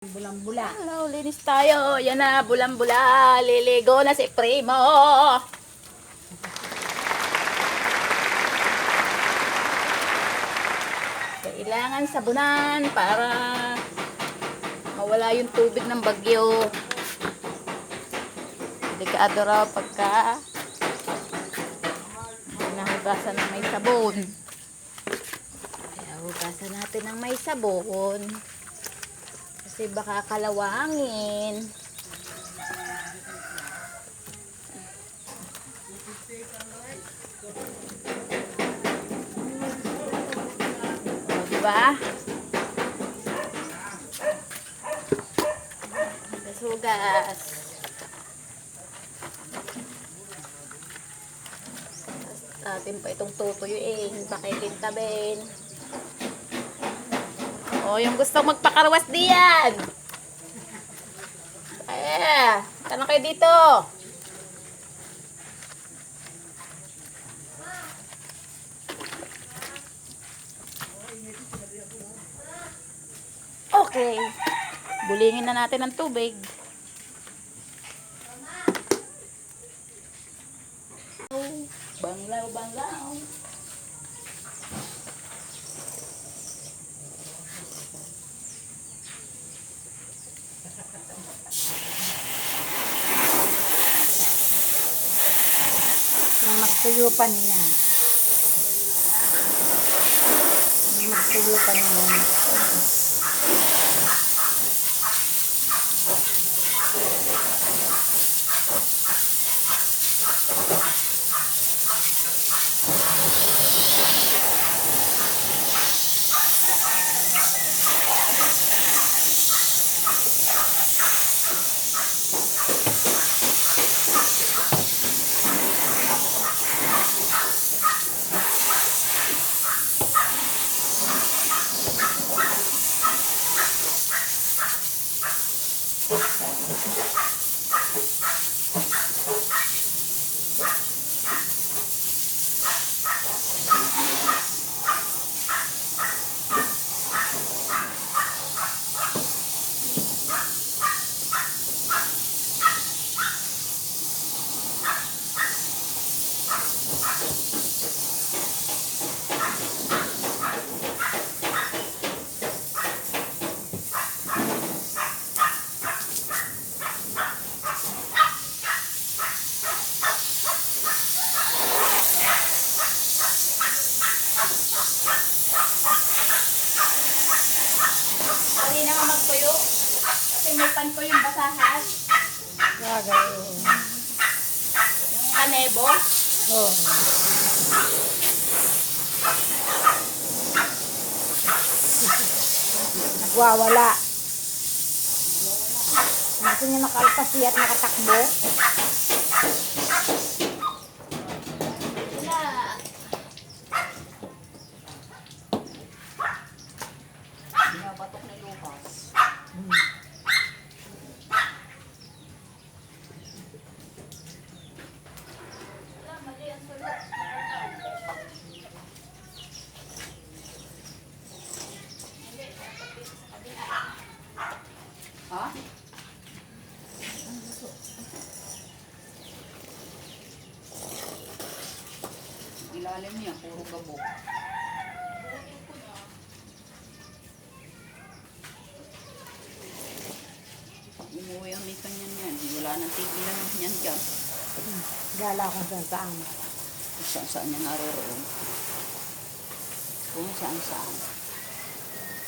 Bulang-bula. Hello, linis tayo. Yan na, bulang-bula. Liligo na si Primo. Kailangan sabunan para mawala yung tubig ng bagyo. Delikado raw pagka nahugasan ng may sabon. Kaya hugasan natin ng may sabon. Kasi baka kalawangin. O, diba? Hugas-hugas. Tapos atin pa itong tutuyuin. Pakikintabin. O, yung gustong magpakarwas diyan. Eh, tanong kayo dito. Okay. Bulingin na natin ang tubig. Banglaw, banglaw. Nang magtuyo pa niya. Nang magtuyo pa niya. Dali na nga magtuyo. Pan ko yung basahan. Gagawin. Yung kanebo. Oh. Nagwawala. Gusto niya nakalpasi at nakatakbo. Wala. Binabatok ni Lucas. Wala, mali ang sulok. Hindi, dapat dito sa kabila. Ha? Ilalim niya, puro gabok. Umuwi ang mikan niyan yan. Wala nang tigilan ng yan dyan. Gala ko saan saan. Kung saan saan niya naroroon. Kung saan saan.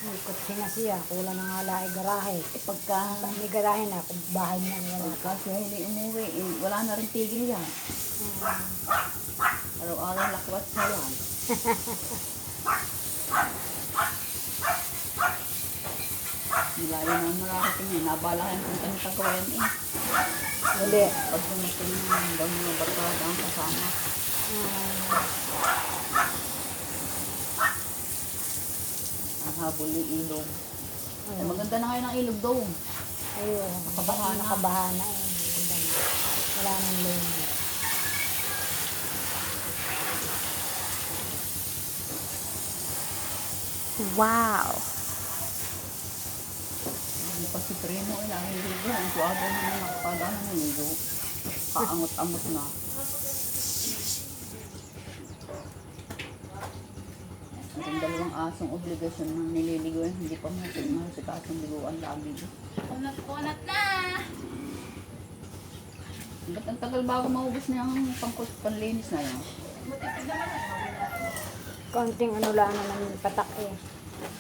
May kotse na siya. Kulang na nga lahi garahe. Eh pagka, Pag may garahe na, kung bahay niya wala. pagka hindi umuwi, eh, wala na rin tigil yan. Araw-araw lakwat sa yan. Nilayo na ang mararating niya. Nabala kayo kung kanyang tagawayan eh. Uli. Pag dumating ng bang mga barkada ang kasama. Ang habol ni ilog. Eh, maganda na kayo ng ilog daw. Ayun. Nakabaha na. Nakabaha na eh. Na. Wala nang lumit. Wow. pa si Primo, eh, nahihilo. Ang suwaga na na nakapadahan na nilo. Kaangot-angot na. Ang dalawang asong obligasyon ng nililigo hindi pa masig masikasong liguan lagi. Kunat-kunat na. Ba't ang tagal bago maubos na yung pangkos panlinis na yan? Konting ano lang naman patak eh.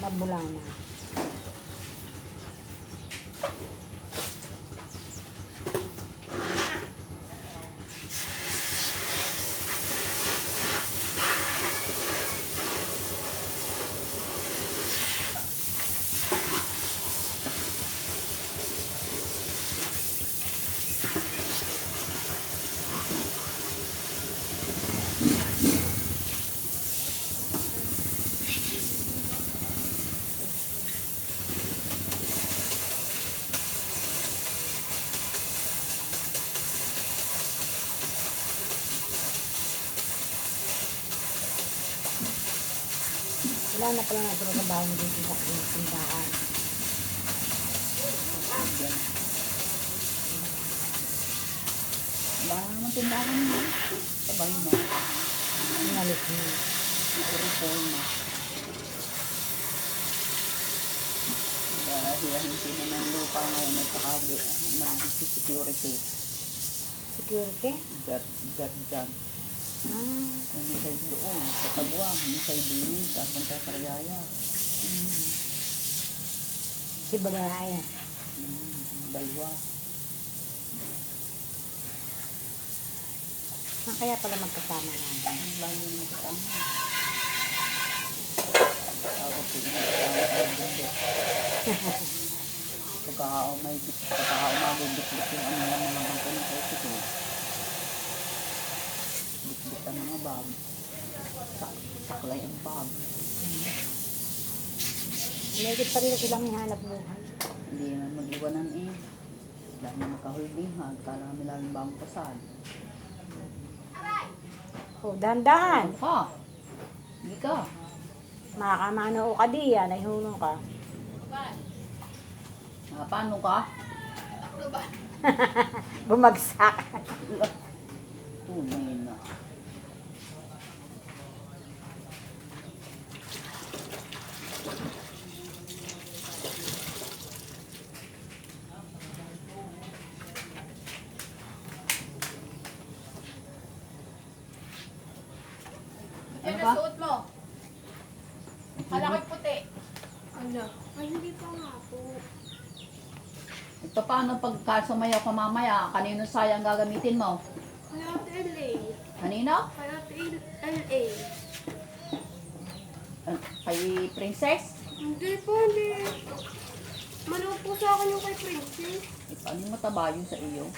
Mabula na. Wala na pala natulog sa bahay dito sa tindahan. Wala naman tindahan mo. Sabay na. Inalis na. Repol na. Dahil hindi na ng lupa ngayon nagkakabi. Nag-security. Security? Guard, guard dyan. Ah, may kayo doon, sa Tabuang, may kayo din, tapos sa Karyaya. si Bagaya. Hmm, dalawa. Ah, kaya pala magkasama na. Ang lagi mo kasama. Tawag ko yung kasama sa mundo. Pagka may pagka umabot-bit yung ano lang mga bangko ng kausap ang mga bag. Sak saklay ang bag. Medyo pa rin silang hanap buhay. Hindi naman mag-iwanan eh. Dahil na makahulbihan, kala kami laging bagong pasal. Oh, dahan-dahan. Ano ka? Hindi ka. Makakamano ka diyan, ay hulong ka. Ah, paano ka? Bumagsak. Tunay na. Yan Ano suot mo. Malaki puti. Ano? Ay, hindi pa nga po. Ito paano pag kasumayaw ka mamaya? Kanino sayang gagamitin mo? Kaya LA. Kanino? Kaya LA. Ah, Kay Princess? Hindi po, hindi. Manood po sa akin yung kay Princess. Eh, paano mataba yun sa iyo?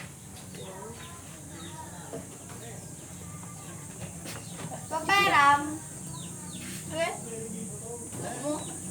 Paperam. Eh? Ano mo?